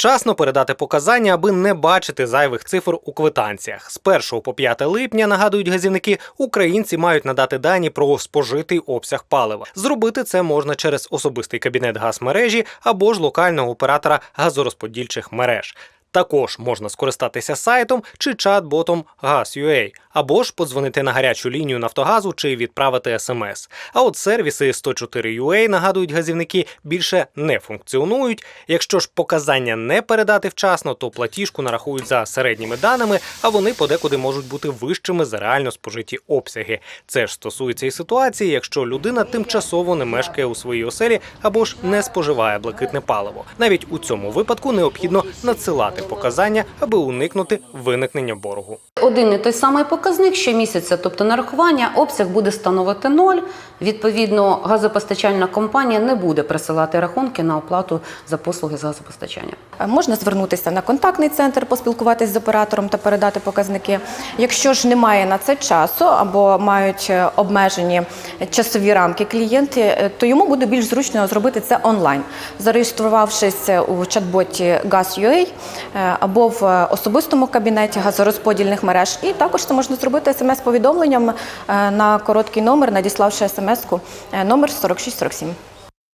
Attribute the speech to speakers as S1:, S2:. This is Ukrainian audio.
S1: Вчасно передати показання, аби не бачити зайвих цифр у квитанціях. З 1 по 5 липня нагадують газівники, українці мають надати дані про спожитий обсяг палива. Зробити це можна через особистий кабінет газмережі або ж локального оператора газорозподільчих мереж. Також можна скористатися сайтом чи чат-ботом Gaz.ua, або ж подзвонити на гарячу лінію Нафтогазу чи відправити смс. А от сервіси 104.ua, нагадують газівники, більше не функціонують. Якщо ж показання не передати вчасно, то платіжку нарахують за середніми даними, а вони подекуди можуть бути вищими за реально спожиті обсяги. Це ж стосується і ситуації, якщо людина тимчасово не мешкає у своїй оселі або ж не споживає блакитне паливо. Навіть у цьому випадку необхідно надсилати показання, аби уникнути виникнення боргу.
S2: Один і той самий показник щомісяця, тобто нарахування, обсяг буде становити ноль. Відповідно, газопостачальна компанія не буде присилати рахунки на оплату за послуги з газопостачання.
S3: Е, Можна звернутися на контактний центр, поспілкуватись з оператором та передати показники. Якщо ж немає на це часу або мають е, обмежені часові рамки клієнти, е, то йому буде більш зручно зробити це онлайн, зареєструвавшись у чат-боті Gas.ua е, або в особистому кабінеті газорозподільних мереж. І також це можна зробити смс-повідомленням е, на короткий номер, надіславши смс-ку е, номер 4647.